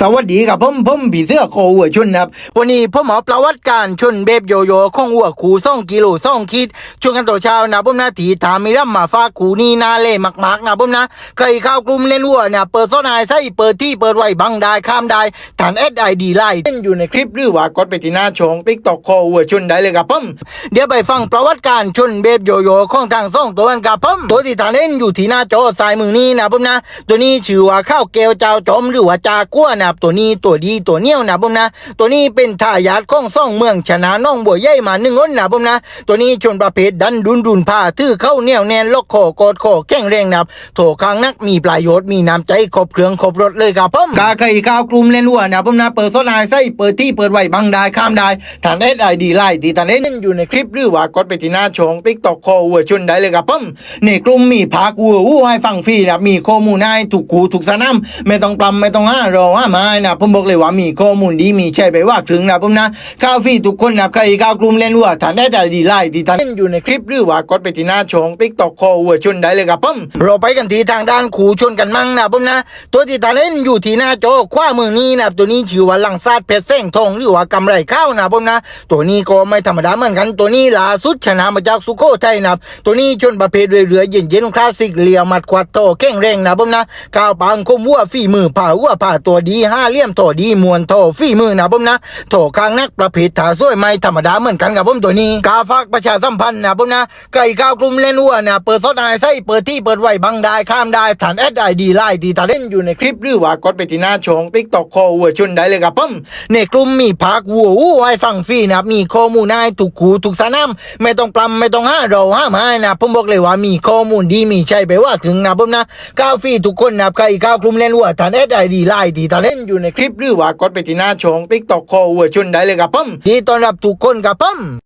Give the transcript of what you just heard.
สวัสดีครับผมผมผีเสื้อโคหัวชนครับ วันนี้ผมเอประวัติการชนเบบโยโย่ของหัวขูสองกิโลสองขีดชวนกันต่อเช้านะผมนะถีถามมีร่ำมาฟ้าขูนี่นาเล่มากๆนะผมนะเคยเข้ากลุ่มเล่นวัวเนี่ยเปิดโซนายไส้เปิดที่เปิดไว้บังได้ข้ามได้ฐานเอสไอดีไลน์เล่นอยู่ในคลิปหรือว่ากดไปที่หน้าช่องติ๊กตอกโคหัวชนได้เลยครับผมเดี๋ยวไปฟังประวัติการชนเบบโยโย่ของทางสองตัวกันครับผมตัวที่ฐานเล่นอยู่ที่หน้าจอซ้ายมือนี้นะผมนะ ตัวนี้ชื่อว่าข้าวเกลเจ้าจอมหรือว่าจากัวนะครับตัวนี้ตัวดีตัวเนี้ยวนะผมนะ ตัวนี้เป็นทายาทของซ่องเมืองชนะน้องบัวใหญ่มาหนึ่งคนนะผมนะ ตัวนี้ชนประเภทดันดุนดุนผ้าทื่อเข้าเนียวแน่นล็อกคอกดคอแข็งแรงนะครับโถคางนักมีประโยชน์มีน้ำใจครบเครื่องครบรถเลยครับผมกาไข่ข้าวกลุ่มเล่นวัวนะผมนะเปิดโซนายไส้เปิดที่เปิดไว้บังได้ข้ามได้ฐานเอสไอดีไล่ที่ฐานเล่นอยู่ในคลิปหรือว่ากดไปที่หน้าช่องติ๊กตอกคอวัวชนได้เลยครับผมในกลุ่มมีพากัววัวให้ฟังฟรีนะมีข้อมูลให้ถูกกูถูกสนามไม่ต้องปลำไม่ต้องห้ารอว่ามมานะผมบอกเลยว่ามีข้อมูลดีมีแชร์ไปว่าถึงนะผมนะข้าวฟรีทุกคนนะใครข้าวกลุ่มเล่นวัวฐานเอสไอดีไล่ที่ฐานเล่นอยู่ในคลิปหรือว่ากดไปที่หน้าช่องติ๊กตอกคอวัวชนได้เลยครับผมเราไปกันที่ทางด้านขู่ชนกันมั่งนะผมนะ ตัวที่ฐานเล่นอยู่ที่หน้าจอขวามือนี้นะตัวนี้ชื่อว่าลังซาดเพชรเส้งทองหรือว่ากำไรข้าวนะผมนะ ตัวนี้ก็ไม่ธรรมดาเหมือนกันตัวนี้ล่าสุดชนะมาจากสุโขทัยนะตัวนี้ชนประเภทเรือๆเย็นคลาสสิกเลียวมัดควัดโตแข็งแรงนะผมนะข้าวปังคมวัวฝีมือผ่าวัวผ่าตัวดีห้าเหลี่ยมโตดีมวนโตฝีมือนะผมนะโถข้างนักประเภทถาสวยไม่ธรรมดาเหมือนกันกับผมตัวนี้กาฝากประชาสัมพันธ์นะผมนะไก่ข้าวกลุ่มเล่นวัวนะเปิดซดนายไส้เปิดที่เปิดไว้บังได้ข้ามได้ฐานแอดไอดีไล่ดีตาเล่นอยู่ในคลิปหรือว่ากดไปที่หน้าช่องติ๊กตอกคอวัวชนได้เลยครับผมในกลุ่มมีพักวัววัวให้ฟังฟรีนะครับมีข้อมูลให้ถูกคูถูกสนามไม่ต้องปลำไม่ต้องห้าเราห้าไม้นะผมบอกเลยว่ามีข้อมูลดีมีใช่ไปว่าถึงนะผมนะก้าวฟรีทุกคนนะครับใครก้าวกลุ่มเล่นวัวฐานแอดไอดีไล่ดีตาเล่นอยู่ในคลิปหรือว่ากดไปที่หน้าช่องติ๊กตอกคอวัวชนได้เลยครับผมดีต้อนรับทุกคนครับผม